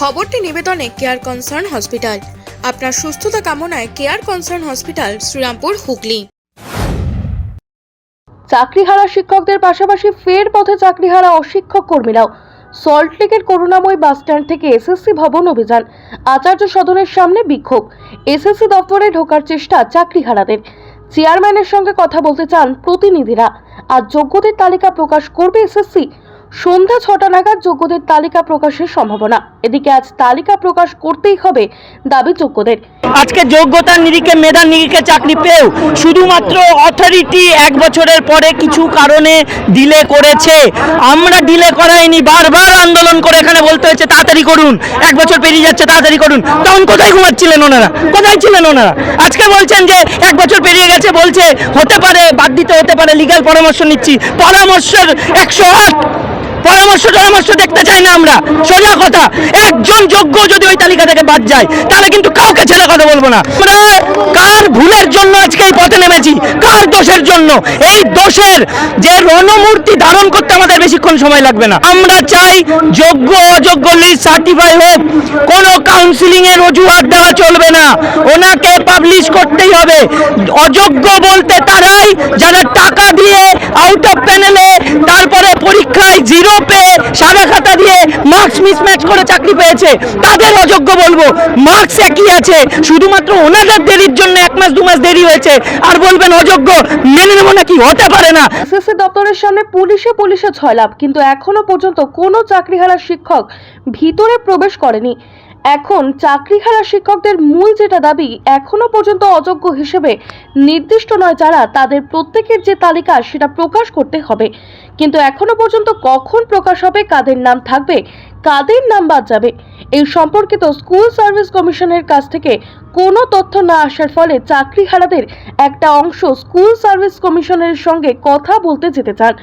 খবরটি নিবেদনে care concern hospital আপনার সুস্থতা কামনায় care concern hospital Serampore, Hooghly. চাকরিহারা শিক্ষকদের পাশাপাশি ফের পথে চাকরিহারা অশিক্ষক কর্মীরাও সল্টলেকের করুণাময় বাসস্ট্যান্ড থেকে এসএসসি ভবন অভিযান। আচার্য সদনের সামনে বিক্ষোভ। এসএসসি দপ্তরে ঢোকার চেষ্টা চাকরি চাকরিহারাদের। চেয়ারম্যানের সঙ্গে কথা বলতে চান প্রতিনিধিরা। আর যোগ্যদের তালিকা প্রকাশ করবে এসএসসি সন্ধ্যা ছটা নাগাদ যোগ্যদের তালিকা প্রকাশের সম্ভাবনা। এদিকে আজ তালিকা প্রকাশ করতেই হবে দাবি যোগ্যদের। আজকে যোগ্যতার নিরিখে মেধার নিরিখে চাকরি পেয়েও শুধুমাত্র অথরিটি এক বছরের পরে কিছু কারণে ডিলে করেছে। আমরা ডিলে করাইনি, বারবার আন্দোলন করে এখানে বলতে হয়েছে, তাড়াতাড়ি করুন। এক বছর পেরিয়ে যাচ্ছে, তাড়াতাড়ি করুন। তখন কোথায় ঘুমাচ্ছিলেন ওনারা? কোথায় ছিলেন ওনারা? আজকে বলছেন যে এক বছর পেরিয়ে গেছে, বলছে হতে পারে, বাদ দিতে হতে পারে লিগাল পরামর্শ নিচ্ছি। পরামর্শের একশো আট পরামর্শ টরামর্শ দেখতে চাই না আমরা। সোজা কথা, একজন যোগ্য যদি ওই তালিকা থেকে বাদ যায়, তাহলে কিন্তু কাউকে ছেড়ে কথা বলব না। কার ভুলের জন্য আজকে এই পথে নেমেছি? কার দোষের জন্য? এই দোষের যে রণমূর্তি ধারণ করতে আমাদের বেশিক্ষণ সময় লাগবে না। আমরা চাই যোগ্য অযোগ্য লিস্ট সার্টিফাই হোক। কোনো কাউন্সিলিং এর অজুহাত দেওয়া চলবে না। ওনাকে পাবলিশ করতেই হবে। অযোগ্য বলতে তারাই যারা টাকা দিয়ে আউট অফ প্যানেলে তারপরে পরীক্ষায় জিরো পেয়ে সাদা খাতা দিয়ে মার্কস মিসম্যাচ করে চাকরি পেয়েছে। তাদের অযোগ্য বলব মার্কস একই আছে, শুধুমাত্র ওনাদের দেরির জন্য এক মাস, দু মাস দেরি হয়েছে। আর বলবেন অযোগ্য, মেনে নেব নাকি? হতে পারে না। এসএসসি দপ্তরের সামনে পুলিশে পুলিশে ছয়লাভ কিন্তু এখনও পর্যন্ত কোনো চাকরি চাকরিহারা শিক্ষক ভিতরে প্রবেশ করেনি। এখন চাকরি চাকরিহারা শিক্ষকদের মূল যেটা দাবি, এখনও পর্যন্ত অযোগ্য হিসেবে নির্দিষ্ট নয় যারা তাদের প্রত্যেকের যে তালিকা সেটা প্রকাশ করতে হবে। কিন্তু এখনও পর্যন্ত কখন প্রকাশ হবে, কাদের নাম থাকবে, কাদের নাম বাদ যাবে, এই সম্পর্কিত স্কুল সার্ভিস কমিশনের কাছ থেকে কোনো তথ্য না আসার ফলে চাকরিহারাদের একটা অংশ স্কুল সার্ভিস কমিশনের সঙ্গে কথা বলতে যেতে চান।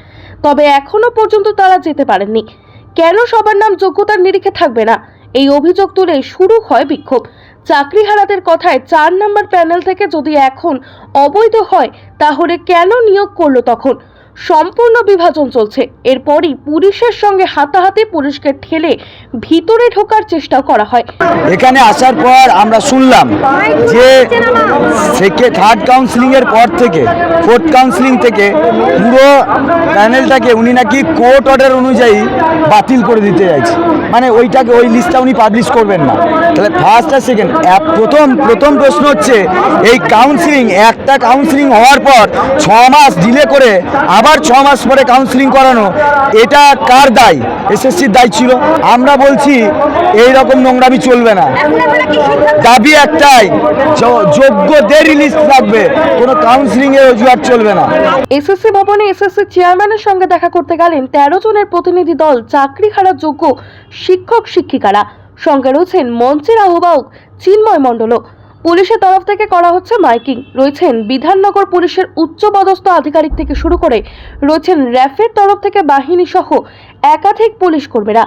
তবে এখনও পর্যন্ত তারা যেতে পারেননি। কেন সবার নাম যোগ্যতার নিরিখে থাকবে না? এই অভিযোগ তুলে শুরু হয় বিক্ষোভ। চাকরি হারাদের কথায় চার নম্বর প্যানেল থেকে যদি এখন অবৈধ হয়, তাহলে কেন নিয়োগ করল তখন? সম্পূর্ণ বিভাজন চলছে। এরপরই পুলিশের সঙ্গে হাতাহাতি পুলিশকে ঠেলে ভিতরে ঢোকার চেষ্টা করা হয়। এখানে আসার পর আমরা শুনলাম যে থেকে থার্ড কাউন্সিলিং এর পর থেকে ফোর্থ কাউন্সিলিং থেকে পুরো প্যানেলটাকে উনি নাকি কোর্ট অর্ডার অনুযায়ী বাতিল করে দিতে চাইছে। মানে ওইটাকে ওই লিস্টটা উনি পাবলিশ করবেন না। তাহলে ফার্স্ট আর সেকেন্ড প্রথম প্রথম প্রশ্ন হচ্ছে, এই কাউন্সিলিং একটা কাউন্সিলিং হওয়ার পর ছ মাস ডিলে করে আবার ছ মাস পরে কাউন্সিলিং করানো, এটা কার দায়? এসএসসির দায় ছিল। আমরা বলছি এই রকম নোংরামি চলবে না। দাবি একটাই, য- যোগ্যদের লিস্ট থাকবে, কোনো কাউন্সিলিং এর অজুহাত চলবে না। এসএসসি ভবনে এসএসসি চেয়ারম্যানের সঙ্গে দেখা করতে গেলেন তেরো জনের প্রতিনিধি দল, চাকরি হারার যোগ্য শিক্ষক শিক্ষিকারা সঙ্গে রয়েছেন মঞ্চের আহ্বায়ক চিন্ময় মণ্ডলও। পুলিশের তরফ থেকে করা হচ্ছে মাইকিং। রয়েছেন বিধাননগর পুলিশের উচ্চপদস্থ আধিকারিক থেকে শুরু করে রয়েছেন র্যাফের তরফ থেকে বাহিনী সহ একাধিক পুলিশ কর্মীরা।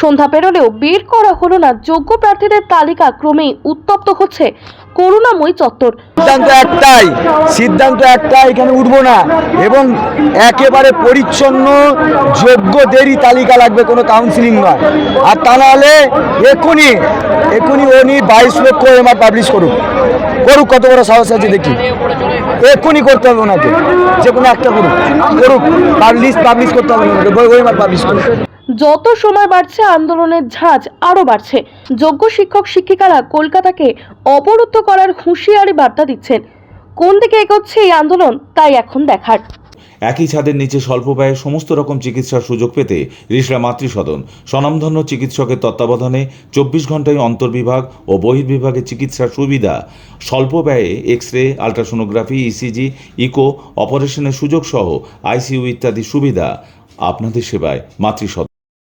সন্ধ্যা পেরোলেও বের করা হলো না, যোগ্য প্রার্থীদের তালিকা ক্রমেই উত্তপ্ত হচ্ছে করুণাময়ী চত্বর। সিদ্ধান্ত একটাই সিদ্ধান্ত একটাই, এখানে উঠবো না। এবং একেবারে পরিচ্ছন্ন যোগ্যদেরই তালিকা লাগবে, কোনো কাউন্সিলিং নয়। আর তা নাহলে এক্ষুনি এক্ষুনি উনি বাইশ লক্ষ এমআর পাবলিশ করুক। করুক, কত বড় সাহস আছে দেখি। এক্ষুনি করতে হবে ওনাকে, যে কোনো একটা করুক। করুক লিস্ট পাবলিশ করতে হবে ওনাকে ওএমআর পাবলিশ করুক। যত সময় বাড়ছে, আন্দোলনের ঝাঁজ আরও বাড়ছে। যোগ্য শিক্ষক শিক্ষিকারা কলকাতাকে অবরুদ্ধ করার হুঁশিয়ারি বার্তা দিচ্ছেন। কোন দিকে এগোচ্ছে এই আন্দোলন, তাই এখন দেখার। একই ছাদের নিচে স্বল্প ব্যয়ে সমস্ত রকম চিকিৎসার সুযোগ পেতে রিসরা মাতৃসদন। স্বনামধন্য চিকিৎসকের তত্ত্বাবধানে চব্বিশ ঘন্টায় অন্তর্বিভাগ ও বহির্বিভাগে চিকিৎসার সুবিধা। স্বল্প ব্যয়ে X ray ultrasonography, ECG, eco, অপারেশনের সুযোগ সহ আইসিইউ ইত্যাদি সুবিধা। আপনাদের সেবায় মাতৃসদন।